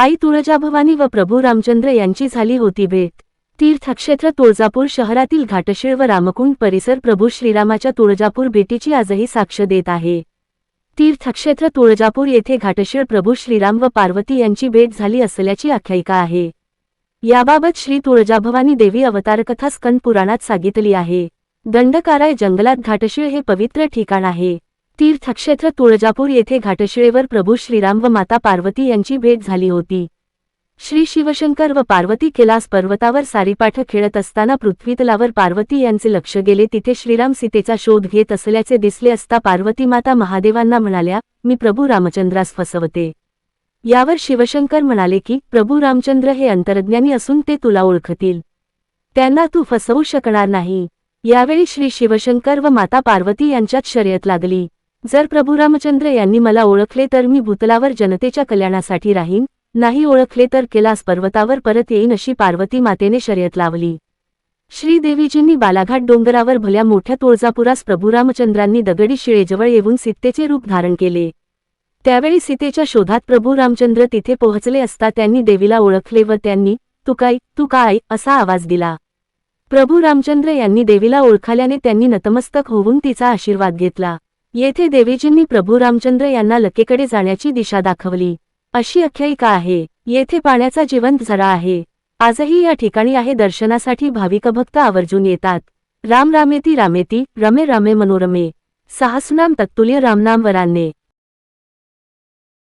आई तुळजाभवानी व प्रभू रामचंद्र यांची झाली होती भेट. तीर्थक्षेत्र तुळजापूर शहरातील घाटशीळ व रामकुंड परिसर प्रभू श्रीरामाच्या तुळजापूर भेटीची आजही साक्ष देत आहे. तीर्थक्षेत्र तुळजापूर येथे घाटशीळ प्रभू श्रीराम व पार्वती यांची भेट झाली असल्याची आख्यायिका आहे. याबाबत श्री तुळजाभवानी देवी अवतारकथा स्कंद पुराणात सांगितली आहे. दंडकाराय जंगलात घाटशीळ हे पवित्र ठिकाण आहे. तीर्थक्षेत्र तुळजापूर येथे घाटशिळेवर प्रभू श्रीराम व माता पार्वती यांची भेट झाली होती. श्री शिवशंकर व पार्वती कैलास पर्वतावर सारीपाठ खेळत असताना पृथ्वीतलावर पार्वती यांचे लक्ष गेले. तिथे श्रीराम सीतेचा शोध घेत असल्याचे दिसले असता पार्वती माता महादेवांना म्हणाल्या मी प्रभू रामचंद्रास फसवते. यावर शिवशंकर म्हणाले की प्रभू रामचंद्र हे अंतर्ज्ञानी असून ते तुला ओळखतील. त्यांना तू फसवू शकणार नाही. यावेळी श्री शिवशंकर व माता पार्वती यांच्यात शर्यत लागली. जर प्रभू रामचंद्र यांनी मला ओळखले तर मी भूतलावर जनतेच्या कल्याणासाठी राहीन नाही ओळखले तर कैलास पर्वतावर परत येईन अशी पार्वती मातेने शर्यत लावली. श्रीदेवीजींनी बालाघाट डोंगरावर भल्या मोठ्या तुळजापुरास प्रभू रामचंद्रांनी दगडी शिळेजवळ येऊन सीतेचे रूप धारण केले. त्यावेळी सीतेच्या शोधात प्रभू रामचंद्र तिथे पोहोचले असता त्यांनी देवीला ओळखले व त्यांनी तुकाई काय तू काय असा आवाज दिला. प्रभू रामचंद्र यांनी देवीला ओळखाल्याने त्यांनी नतमस्तक होऊन तिचा आशीर्वाद घेतला. येथे देवीजींनी प्रभू रामचंद्र यांना लकेकडे जाण्याची दिशा दाखवली. अशी आख्यायिका आहे येथे पाण्याचा जिवंत झरा आहे. आजही या ठिकाणी आहे दर्शनासाठी भाविक भक्त आवर्जून येतात. राम रामेती रामेती रमे रामे मनोरमे. साहसनाम तत्तुल्य रामनाम वरांने